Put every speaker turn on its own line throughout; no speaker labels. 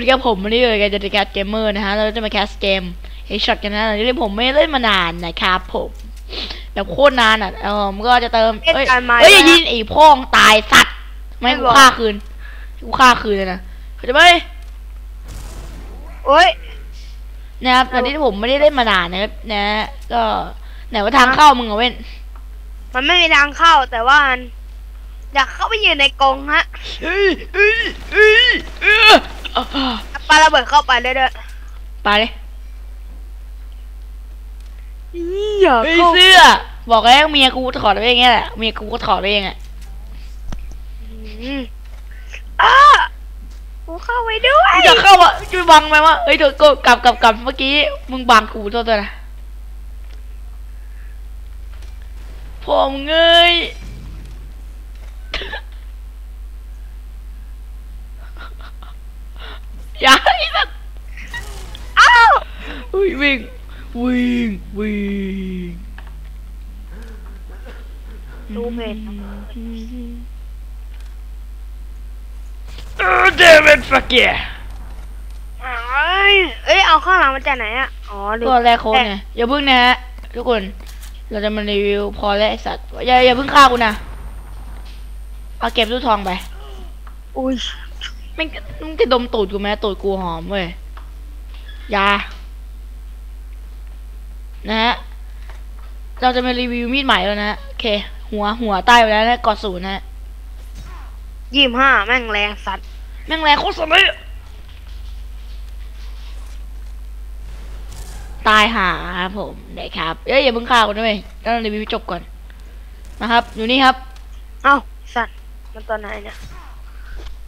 สวัสดีครับผมวันนี้เลยกันจะแคสเกมเมอร์นะฮะ เราจะมาแคสเกมเฮช็อตกันนะเรื่องผมไม่ได้เล่นมานานนะครับผม แบบโคตรนานอะ เออมันก็จะเติม
เล่น
เอ้ย
กันมา
เอ้ย
แล้ว
ยินไอ้พ่องตายสัตว์ ไม่ให้
ไม่
กู
บอก
ฆ่าคืน กูฆ่าคืนเลยนะเข้าใจไหม
โอ้ย
นะครับตอนนี้ผมไม่ได้เล่นมานานนะครับนะ ก็ไหนว่าทางเข้ามึงอะเว้น
มันไม่มีทางเข้าแต่ว่ามันอยากเข้าไปยืนในกรงฮะ
เอ้ยเอ้ยเอ้ยเอ้ยอ่า
ปาระเบิดเข้าไปเลยเด้อ
ไปเลย
อยาก
เฮ้ย
เข้า
เสื้อ บอกแล้วเมียกูถอดไว้อย่างเงี้ยแหละเมียกูก็ถอดไว้เองอะ
อืมอ้ากูเข้าไปด้วย
อยากเข้าอะช่วยบังไหมวะเฮ้ยเดี๋ยวก็กลับกลับกลับเมื่อกี้มึงบังกูตัวตัวนะพ่อมึงเอ้ย อย่าไอ้สัส
อ้าว
อุ้ยวิ่งวิ่งวิ่ง
ดูเพจ
เออเดวิดฟักเกีย
เอ้ยเอ้ยเอาข้างหลังมาจากไหนอะอ๋อลืม
ก็แรกโค้ดไงอย่าพึ่งนะฮะทุกคนเราจะมารีวิวพอแล้วไอสัตว์อย่าอย่าเพึ่งฆ่ากูนะเอาเก็บตู้ทองไป
อุ้ย
ไม่งมึงจะดมตูดกูไหมตูดกูหอมเว้ยอยานะฮะเราจะมารีวิวมีดใหม่แล้วนะฮะโอเค หัวหัวใต้ไปแล้วนะกอดศูนย์นะฮะ
ยี่สิบห้าแม่งแรงสัตว์
แม่งแรงโคตรสุดเลยตายหาครับผมได้ครับเอ้ยอย่าเพิ่งฆ่ากูด้วยต้องรีวิวจบก่อนนะครับ อยู่นี่ครับ
เอ้าสัตว์มันตอนไหนเนี่ย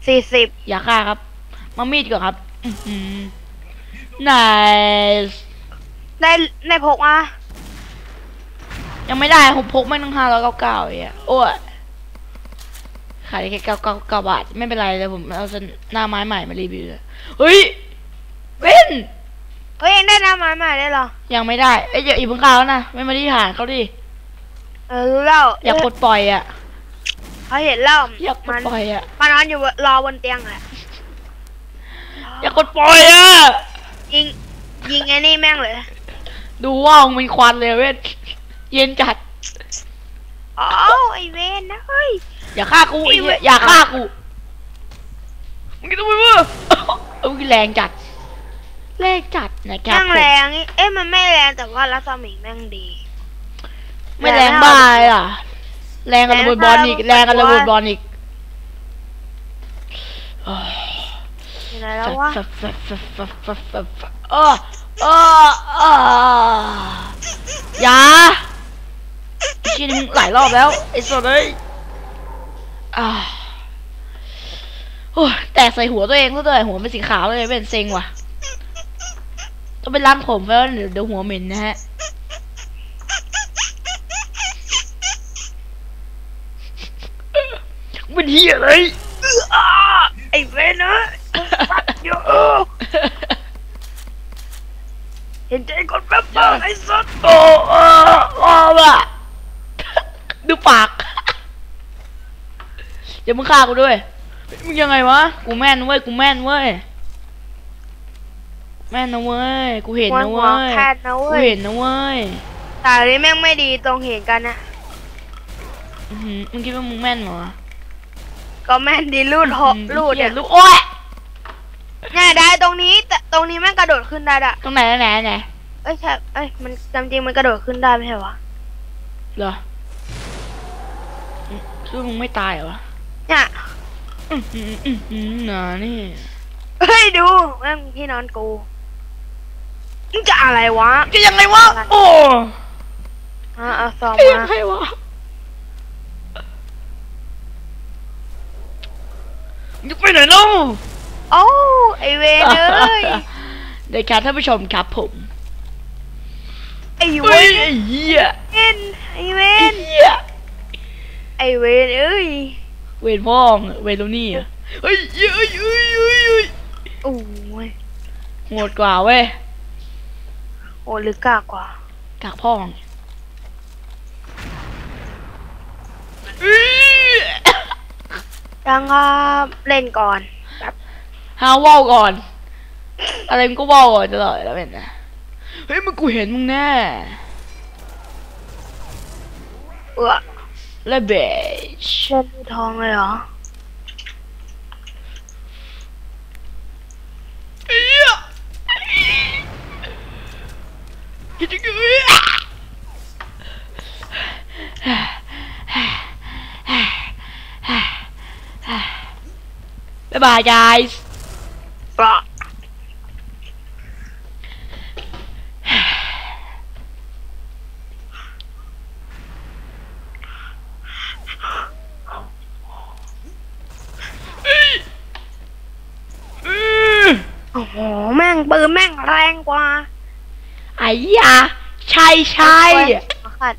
สี่สิบ
อย่าฆ่าครับ มามีดก่อนครับอือหือ nice
ได้ได้พกมา
ยังไม่ได้ผมพกไม่ต้องห้าร้อยเก้าเก้าเองโอ้ยขายได้แค่เก้าเก้าเก้าบาท ไม่เป็นไรเลยผมเอาหน้าไม้ใหม่มารีวิวเลยเฮ้ยเว้น
เฮ้ยเองได้น้ำไม้ใหม่ได้เหรอ
ยังไม่ได้เอ้ยอย่าอีกเพิ่งเข้าแล้วนะไม่มาที่ฐานเขาดิ
เออรู้แล้ว
อยากปลดปล่อยอะ
เขาเห็นแล้ว
อยากปล
มั
ด
น
ปล่อยอะ
มันนอนอยู่รอบนเตียงแหละ
อยากปลดปล่อยอะ
ยิงยิงไอ้นี่แม่งเลย
ดูว่ามึงมีควันเลยเว้นเย็นจัด
อ๋อไอเวนนะเฮ้ย
อย่าฆ่ากูไอ้เหี้ยอย่าฆ่ากูมึงกินทำไมวะเอามึงแรงจัดแรงจัดนะครับ
แม่ง
ผม
แรงนี่เอ้ยมันไม่แรงแต่ว่ารัศมีแม่งดี
ไม่แรงบ้าเลยล่ะ แรงกันระเบิดบอลอีก แรงกันระเบิดบอลอีกโอ้ย
อยู่ไหนแล้ววะ
ฟับฟับฟับฟับฟับฟับฟับเออเออเอออย่าชิ้นมึงหลายรอบแล้ว ไอ้สัสเลยอ่าโอ้ยแตกใส่หัวตัวเองซะด้วยหัวเป็นสีขาวเลยเป็นเซ็งว่ะ ต้องไปล้างผมแล้วเดี๋ยวเดี๋ยวหัวเหม็นนะฮะ เป็นเหี้ยเลย
อ้าไอเวนนะเยอะเห็นใจคนแป๊บเดียวไอ้สัส
โอ้โอ้โอ้ว่ะดูปากเดี๋ยวมึงฆ่ากูด้วยมึงยังไงวะ กูแม่นเว้ย กูแม่นเว้ย แม่นนะเว้ย กูเห็น
หัว
นะ
หัว
เว้ย
แคทนะ
กู
เว้ย
เห็นนะเว้ย
แต่อันนี้แม่งไม่ดีตรงเห็นกันนะ
อื้อหือมึงคิดว่ามึงแม่นเหรอ
ก็แม่นดีรูดหก
อื้อหือ
รูด
เหี้
เนี่ยย
ลูกโอ้ย
เนี่ยได้ตรงนี้แต่ตรงนี้แม่งกระโดดขึ้นได้อะ
ตรงไหนตรงไหนตรงไหน
เอ้ยใช่เอ้ยมันจำจริงมันกระโดดขึ้นได้ไม่ใช่วะ
เหรออืมคือมึงไม่ตายเหรอวะ
เนี่ย
อื้อหืออื้อหือหนานี่
เฮ้ยดูแม่งที่นอนกูมึงจะอะไรวะ
จะยังไงวะโอ้
อะเอาซอง
จะยั
มาง
ไงวะ มึงจะไปไหนเล่า
โอ้ไอเวนเอ้ย
เด็กครับท่านผู้ชมครับผม
ไอเว
เฮ้ย
น
ไอ้เหี้ย
ไอเว
ไอ้
น
เหี้ย
ไอเวนเอ้ย
เวรพ่องเวรลูนี่อะเฮ้ยเฮ้ยเฮ้ยเฮ้ยเฮ้ยเฮ้ย
โอ้ย
โหดกว่าเว้ย
โอ้ลึกกากว่า
กากพ่องเอ้ย
ยังครับเล่นก่อน
ฮาวว่าวก่อน อะไรมึงก็บอกตลอดแล้วเป็นนะเฮ้ยมึงกูเห็นมึงแน่
เออ
และเบช
เล่นดูทองเลยเหรอ
เอียคิดถึงเอีย บ๊ายบาย guys
ปลา
อืม
โอ้โห แม่งปืนแม่งแรงกว่า
ไอ้ยาใช่ใช่
มาขัด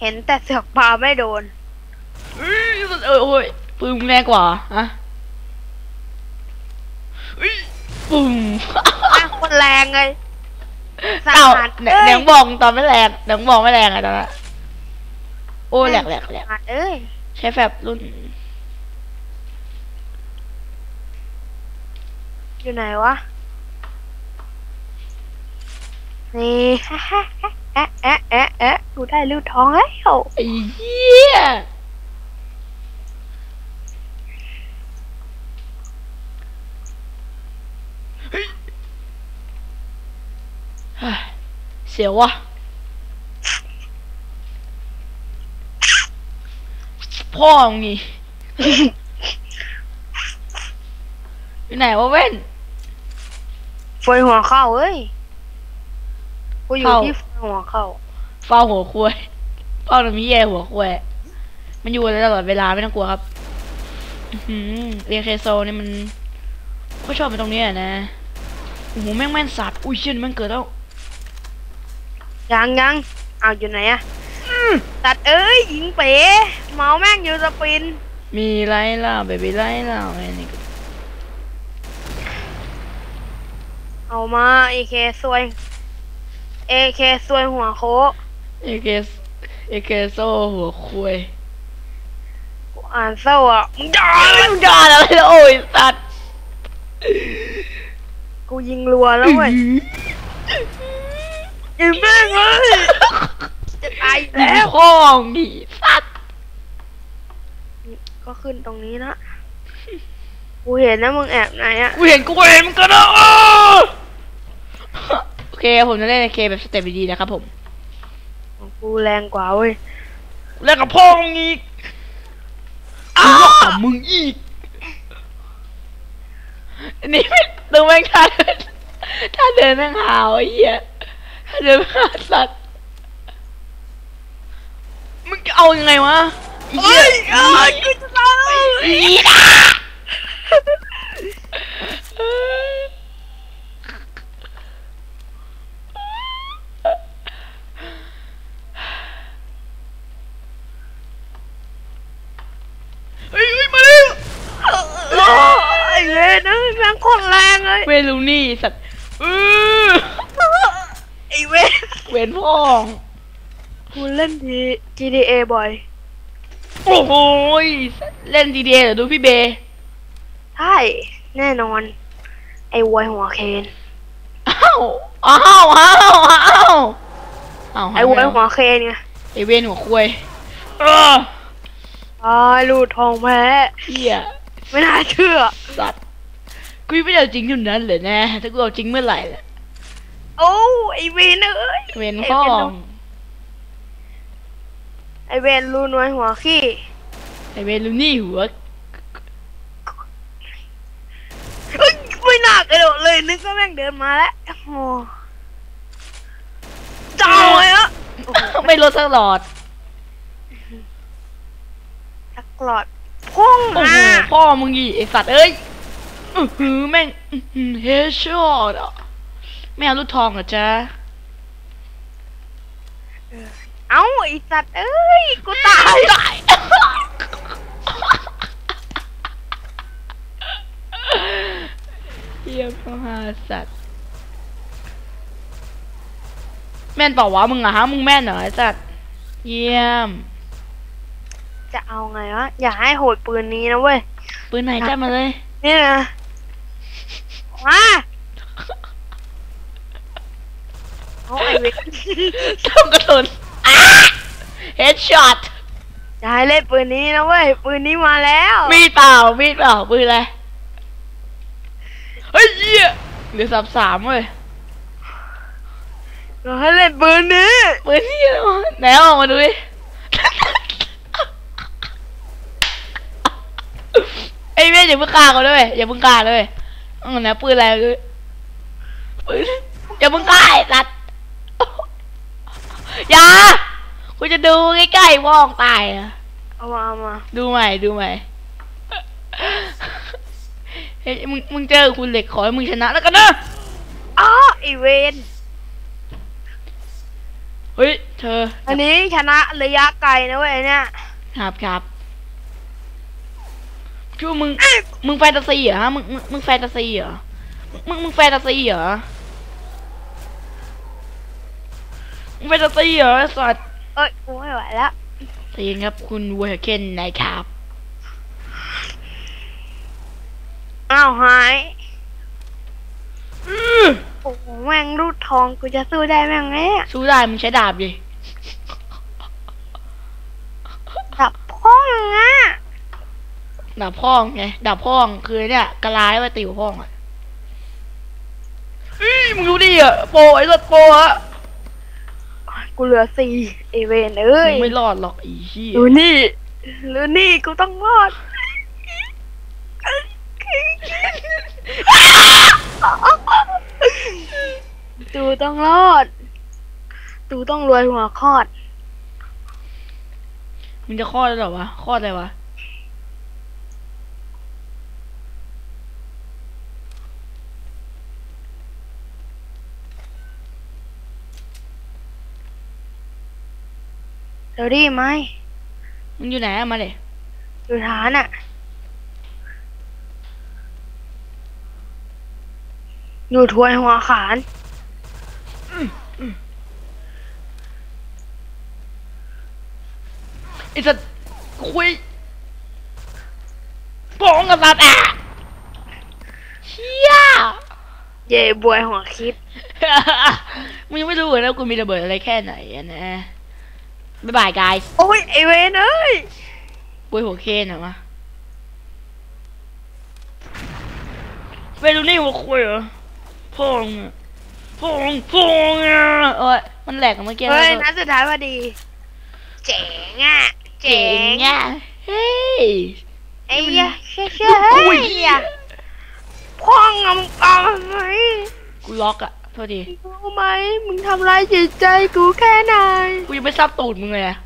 เห็นแต่เสือกปลาไม่โดน
เอ้ยเออโอ้ยปืนมึงแรงกว่าฮะเอ้ยปุ่ม
แม่งคนแรงเลยสา
เอ้า
หัส
ไหน
เอ้ย
ไหนมึงบอกตอนไม่แรงไหนมึงบอกไม่แรงไงตอนนั้นโอ้ยแหลกแหลกแหลก
หัดเอ้ย
ใช้แฟบรุ่น
อยู่ไหนวะนี่ แอะแอะแอะแอะกูได้ลูกท้องแล้ว
ไอ้เหี้ยเฮ้ยเฮ้ยเสียววะพ่อมึงนี่อยู่ไหนวะเว้น
ไฟหัวเข้าเอ้ยกูอยู่
เข้า
ที่ไฟ หัวเข้า
เฝ้าหัวควายเฝ้าหนูมีแย่หัวควายมันอยู่ตลอดเวลาไม่ต้องกลัวครับอื้อหือเรียนเคโซนี่มันก็ชอบไปตรงนี้อะนะโอ้โหแม่งแม่นสัตว์อุ้ยเชี่ยแม่งเกิดแล้ว
ยังยังเอาอยู่ไหนอะตัดเอ้ยยิงเป๋เมาแม่งอยู่สปิน
มีไรล่ะเบบี้ไรล่ะไอ้นี่ก็
เอามาเอเคซวย เอเคซวยหัวโคก
เอเคสเอเคโซหัวควาย
กูอ่านเศร้าอะมึงด่า
มึงด่าอะไรแล้วโอ้ยสัตว์
กูยิงรัวแล้วเว้ยยิงแม่งเลยจะตายอีก
แล้
แล้วว
พ่องดิสัตว์
ก็ขึ้นตรงนี้นะกูเห็นนะมึงแอบไหนอะ
กูเห็นกูเห็นมันก็นะอ้อโอ เคผมจะเล่นเคแบบสเต็ปดีๆนะครับผม
ของกูแรงกว่าเว้ย
เล่นกับพ่อมึงอีกอ้าวกับมึงอีกอันนี้ไม่ดูแม่งท่าเดินท่าเดินแม่งหาวไอ้เหี้ยท่าเดินแม่งหาสัตว์มึงจะเอายังไงวะไอ้เหี้ย
เอ้ยกูจะตายแล้ว
ไอ้เหี้ยเฮ้ยเฮ้ยมาเร็ว
โอ้ไอ้เวนเอ้ยแม่งโคนแรงเลย
เวลูนี่สัตว์เออ
ไอ้เวน
เวนพ่อง
กูเล่นที GTA บ่อย
โอ้โหยเล่น GTA เหรอดูพี่เบ
ใช่แน่นอน ไอ้วยหัวเคน
อ้าวอ้าวอ้าวอ้าวอ้าว
ไอ้วยหัวเคนไง
ไอเวนหัวควยเออ
ตายลูดทองแพ้
เฮีย
ไม่น่าเชื่อ
สัตว์กูไม่ได้เอาจริงอยู่นั้นเลยนะถ้ากูเอาจริงเมื่อไหร่ล่ะ
โอ้ไอ้เวนเอ้ย
เวนพ่อง
ไอ้เวนรูนวยหัวขี้
ไอเวนลูนี่หัว
เอ้ยไม่น่ากระโดดเลยนึกว่าแม่งเดินมาแล้วโอ้โหจ้าเลยอะโอ้โห
ไม่ลดสักหลอด
ทัก หลอดพุ่ง
โอ้
มา
โหพ่อมึงอีไอสัตว์เอ้ยอือหือแม่งอื้อหือเฮดช็อตอะไม่เอาลูกทองเหรอจ๊ะ
เอ้าไอ้สัตว์เอ้ยกูตาย
ตายเยี่ยมพ่อหาสัตว์แม่นเปล่าวะมึงอะฮะมึงแม่นเหรอไอ้สัตว์เยี่ยม
จะเอาไงวะอย่าให้โหดปืนนี้นะเว้ย
ปืนไหนจัดมาเลย
นี่นะมาเอาไอเวท
ต้องกระสุนเฮดช็อต
อย่าให้เล่นปืนนี้นะเว้ยปืนนี้มาแล้ว
มีดเปล่ามีดเปล่าปืนอะไรเฮ้ยเหี้ยเหลือสามสามเว้ย
อย่าให้เล่นปืนนี้
ปืนที่อะไรวะไหนเอาออกมาดูดิ ไอ้เว้ยอย่าเพิ่งฆ่าเขาด้วยอย่าเพิ่งฆ่าเลยอืมไหนปืนอะไรด้วยปืนอย่าเพิ่งฆ่าไอ้สัตว์อย่ากูจะดูใกล้ๆพ่อของตายอะ
เอามาเอามา
ดูใหม่ดูใหม่เฮ้ยมึงมึงเจอคุณเหล็กขอให้มึงชนะแล้วกันนะ
อ๋อไอเวน
เฮ้ยเธอ
อันนี้ชนะระยะไกลนะเว้ยเนี่ย
ครับครับ คือมึง มึงแฟนตาซีเหรอฮะมึงมึง มึงแฟนตาซีเหรอ มึง มึงแฟนตาซีเหรอ มึงแฟนตาซีเหรอไอ้สัตว์
เอ้ยกูไม่ไหวแล้ว
ใจเย็นครับคุณเวอร์เคนนะครับ
อ้าวหาย
อื้อ
โอ้โหแม่งรูดทองกูจะสู้ได้แม่งเนี่ย
สู้ได้มึงใช้ดาบดิ
ดับพ่องอะ
ดาบพ่องไงดาบพ่องคือเนี่ยกระลาไว้ติวพ่องอะอื้อมึงดูดิอะโปรไอ้สัตว์โปรอะ
กูเหลือสี่ไอเวนเอ้ย
มึงไม่รอดหรอกไอีชี้ย
ดูนี่ดูนี่กูต้องรอดตูต้องรอด ตูต้องรวยหัวคอด
มึงจะคลอดแล้วเหรอวะคลอดอะไรวะ
เดี๋ยวดีไหม
มึงอยู่ไหนอะมาเลย
อยู่ฐานอะอยู่ถวยหัวขาน
ไอ้สัตว์คุยโป้องกับสัตว์อะเชี่ย
เย่บวยหัวคิด
มึงยังไม่รู้เลยนะกูมีระเบิดอะไรแค่ไหนอะนะ บ๊ายบายกาย
โอ้ยไอเวนเอ้ย
ปุยหัวเคนเหรอวะเฟรูนี่หัวคุยเหรอพ่องอะพ่องพ่องอะโอ้ยมันแหลกอะเมื่อกี้
เฮ้ย
แล้วก็
นัดสุดท้ายพอดี เจ๋งอะ เจ๋
เจ๋
ง
งอะ เฮ้ย
ไอ้ยะเชื่อเชื่อเฮ้ยอะพ่องอะมึงเอาไหม
กูล็อกอะ โทษที
รู้ไหมมึงทำร้ายจิตใจกูแค่ไหน
กูยังไม่ซับตูดมึงเลยอะ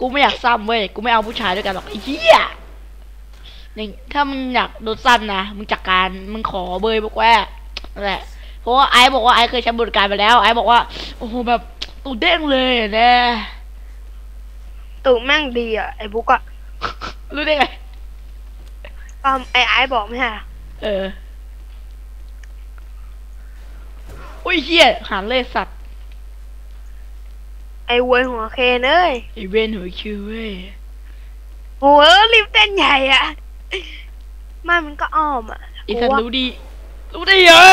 กูไม่อยากซ้ำเว้ย กูไม่เอาผู้ชายด้วยกันหรอกไอ้เหี้ยนี่ถ้ามึงอยากโดนซ้ำนะ มึงจัดการ มึงขอเบยบอกว่านั่นแหละ เพราะว่าไอ้บอกว่าไอ้เคยใช้บริการไปแล้ว ไอ้บอกว่า โอ้โหแบบตูดเด้งเลยอะนะ
ตู่แม่งดีอะไอ้บุ๊กอะ
รู้ได้ไง
ก็ไอ้ไอ้บอกไม่ใช่เหรอ
เออ อุ้ยเหี้ยหันเลยสัตว์
ไอ้เวยหัวเคนเอ้ย
ไอเวนหัวคิวเว้ย
โหรีบเต้นใหญ่อะไมันมันก็อ้อมอะ
ไอสัต
กู
ว์
ว่า
รู้ดี รู้ดีเหรอ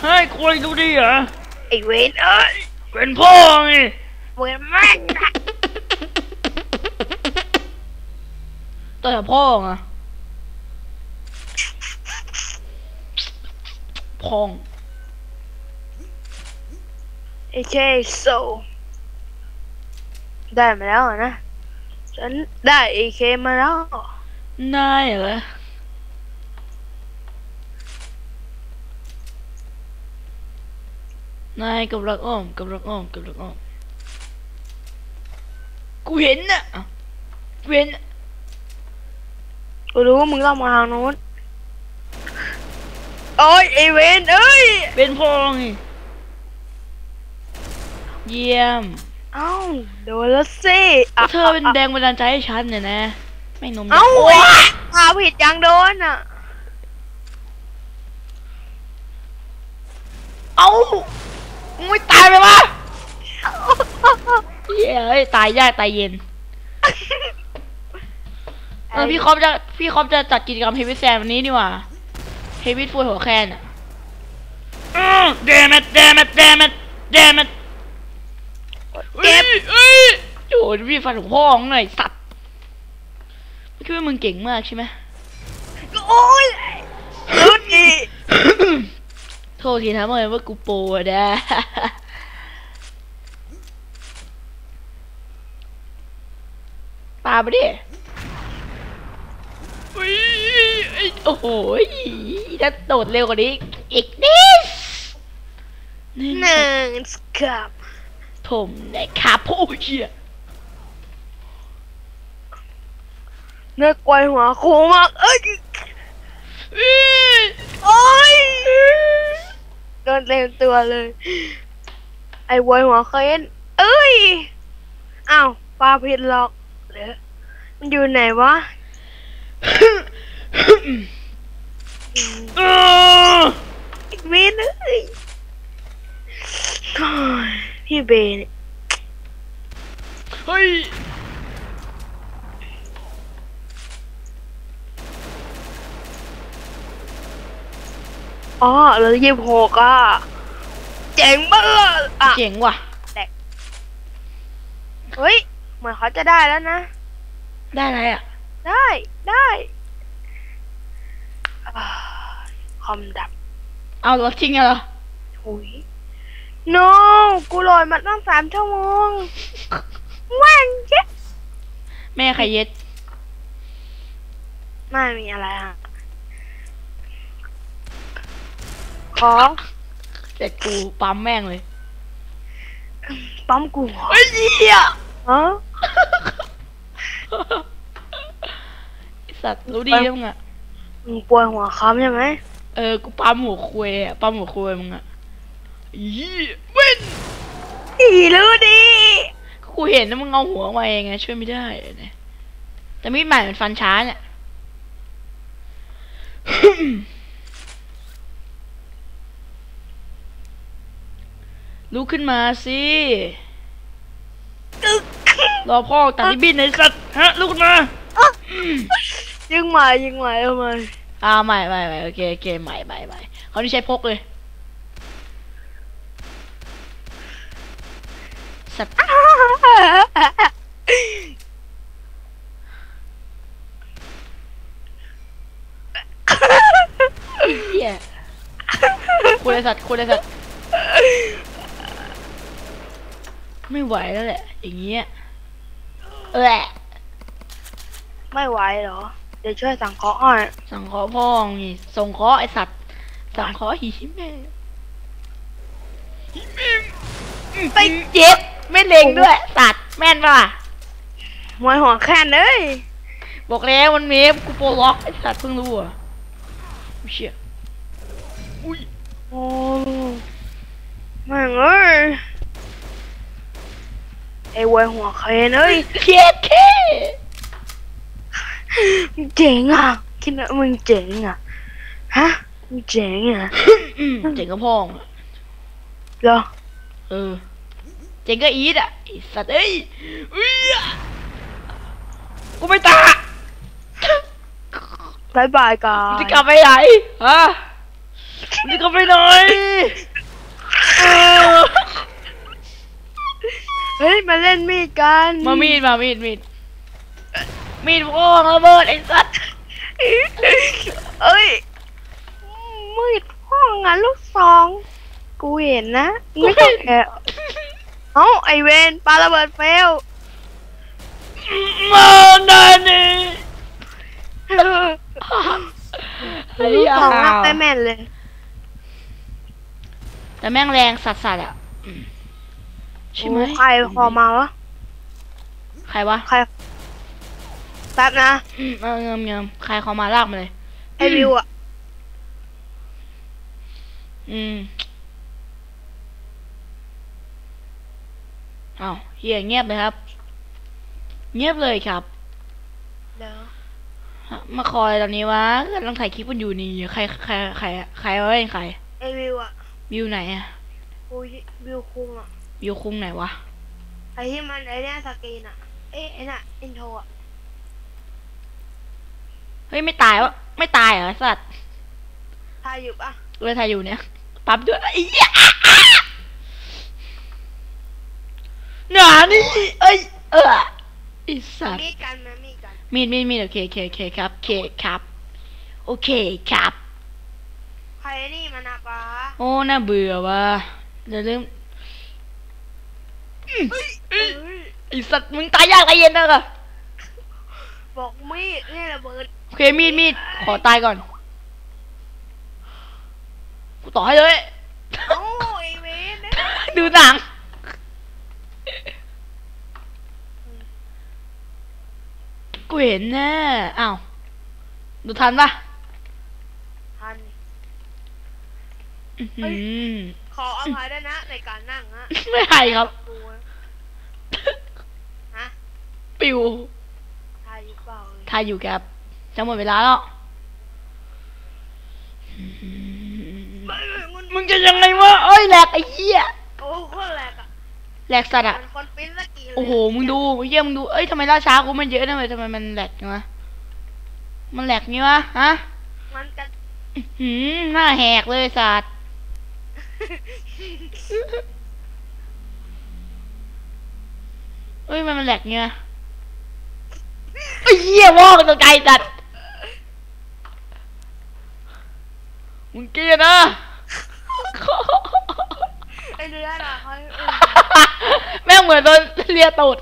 เฮ้ยคุยรู้ดีเหรอ
ไอ้เวนเอ้ย
เป็นพ่อไง
เวนแม่งอะ
ต่อยพ่อไง พอง
ไอ้เคโซได้มาแล้วอะนะฉันได้ไอเคมาแล้ว
นา
โอ้ยไอเวนเอ้ย
เป็นพ่อไงเยี่ยม
เอ้าโดนแล้วสิะ
เธอเป็นแรงบันดาลใจให้ฉันเนี่ยนะ ไม่นม
เอ้า
โอ้ย
พาผิดยังโดนอะ
เอ้ามึงไม่ตายไปวะเหี้ยเอ้ยตายยากตายเย็นเออพี่คอปจะพี่คอปจะจัดกิจกรรมเฮฟวี่แซนวันนี้ดีกว่า เฮฟวี่ฟูดหัวแคนอะเดมดเดมดเดมดเดมด
เจ็บ
เอ้ยโอ้ยพี่ฟันของพ่อของหน่อยสัตว์ไม่คิดว่ามึงเก่งมากใช่ไหม
โอ้ยรุดอี
โทษทีนะเมื่อว่ากูโปรอะนะปาไปดิอุ๊ยเอ้ย โอ้โหถ้าโดดเร็วกว่านี้ อีกนิด
หนึ่งสกับ
ผมได้ขาผู้เหี้ย
เนื้อกวยหัวโคมากเอ้ย
เอ้ย
โอ้ยโดนเต็มตัวเลย ไอ้ววยหัวเคยเอ็นเอ้ยอ้าวปลาผิดหรอกเหรอมันอยู่ไหนวะ อืม
เออ
อีกเวนเอ้ยโอ้ยพี่เบน
เฮ้ย
อ๋อเหลือยี่สิบหกอะเจ๋งบ้าอะ
เจ๋งว่ะ
เฮ้ย เหมือนเขาจะได้แล้วนะ
ได้อะไรอะ
ได้ ได้อ่า คอมดับ
เอาเหรอจริงเหรอ
หุย no กูโหลดมาตั้งสามชั่วโมงแว่งเจ๊ะ
แม่ใครเย็ด
ไม่มีอะไรฮะของ
เสร็จกูปั๊มแม่งเลย
ปั๊มกูเหรอ
เฮ้ยเหี้ย
ฮะ
ไอ้สัตว์รู้ดีนะมึงอะ
มึงป่วยหัวค้ำใช่ไหม
เออ กูปั๊มหัวคุยอะปั๊มหัวคุยมึงอะยี่เว้น
อีรู้ดี
กูเห็นนะมึงเอาหัวมาเองไงช่วยไม่ได้เนี่ยแต่มีดใหม่มันฟันช้าเนี่ยลุกขึ้นมาสิรอพ่อตัดที่บินในสัตว์ฮะลุกขึ้นมา
ยิงใหม่ยิงใหม่ทำไม
อ่าใหม่ใหม่ใหม่โอเคโอเคใหม่ใหม่ใหม่เขานี่ใช้พกเลยสัตว์เหี้ยคุณไอสัตว์คุณไอสัตว์ไม่ไหวแล้วแหละ อย่างเงี้ยเออ
ไม่ไหวเหรอ เดี๋ยวช่วยสั่งเคราะห์ให้
สังเคราะห์พ่อมึงนี่ส่งเคราะห์ไอสัตว์ สังเคราะห์หีแม่หีแม่ไปเจ็บไม่เล็งด้วย สัตว์แม่นปะล่ะ
มวยหัวแค่นเลย
บอกแล้วมันเมฟกูโปรล็อกไอสัตว์เพิ่งรู้อะอุ๊ยเชี่ยอุ้ย
โอ้แม่งเอ้ยไอ้ววยหัวเคนเอ้ย
เคสเค
มึง เจ๋งอะคิดว่ามึงเจ๋งอะฮะมึงเจ๋งอะ
อืมเจ๋งกับพ่องอะ
เหรอ
เออเจ๋งก็อีทอะไอสัตว์เอ้ยอุ้ยอะกูไม่ตาย
บายบายกั
มึง
น
จะกลับไปไหนฮะมึงจะกลับไปไหนเออ
เฮ้ยมาเล่นมีดกัน
มามีดมามีดมีด มีดพ่องระเบิดไอ้สัตว์
เอ้ยมืดห้องงานลูกซอง กูเห็นนะไม่ต้องแค่เอ้าไอเวนปาระเบิดเฟล
มาหนานี่ไอ้
ลูก
ยา
ซองนับไม่แม่นเลย
แต่แม่งแรงสัสๆอะอืมใช่ไหม
โอ้ใครพอมาวะ
ใครวะ
ใคร แป๊บนะ
อืมเอาเงิมเงิมใครเขามาลากมาเลย
ไอวิวอะ
อืมอ้าวเฮียเงียบเลยครับ เงียบเลยครับ
เดี๋ยว
มาคอยตอนนี้วะกำลังถ่ายคลิปกันอยู่นี่ใครใครใครใครวะเป็นใคร
ไอวิวอะ
วิวไหนอะ
โอ้ยวิวคุงอะ
วิวคุ้งไหนวะ
ไอที่มันไอเนี่ยสกรีนอะเอ้ยไอน่ะอินโทรอะ
เฮ้ยไม่ตายวะไม่ตายเหรอสัตว์
ถ่ายอยู่ปะ
เวลาอยู่เนี่ยปั๊บด้วยไอ้เหี้ยหนานี่เอ้ยเออไอีสัตว์
มีกันไหมมีกัน
มีดมีดมีดโอเคโอเคโอเคครับโอเคครับ โอเคครับ
ใครนี่มันอะปะ
โอ้น่าเบื่อว่ะเดี๋ยวเริ่ม
เฮ้ย
ไอสัตว์มึงตายยากตายเย็นนะกะ
บอกมีดนี่ระเบิด
โอ เคมีดมีดขอตายก่อน กูต่อให้เลย
โอ้ไอเวนนะ
ดูหนัง กูเห็นแน่อ้าว ดูทันปะ
ทัน
อื้อหือ
ขออภัยด้วยนะในการนั่งฮะ
ไม่ให้ครับ
กูนะฮะ
ปิว
ถ่ายอยู่เปล่าเลย
ทายอยู่ครับ จะหมดเวลาแล้ว
มัน
มึงจะยังไงวะเอ้ยแหลกไอ้เหี้ย
โอ้โหแหลกอะ
แหลกสัตว์อะ
มันคนปิ้นสกีเลย
โอ้โห มึงดูเยี่ยมงดู เอ้ยทำไมล่าช้ากูมันเยอะทำไมทำไมมันแหลกงี้วะ มันแหลกงี้วะ ฮะ
มันกัน
อื้อหืมหน้าแหกเลยสัตว์เอ้ยมันมันแหลกงี้วะไอ้เหี้ยวอกตัวไกลจัด มึงเกลียดนะ
ไอ้เนื้อน่ะเขาเออ
แม่งเหมือนโดนเลียตูด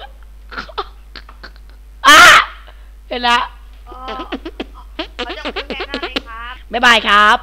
อะเห็นละ
อ๋อเขาจะคุ้มแค่หน้าเลยครับ
บ๊ายบายครับ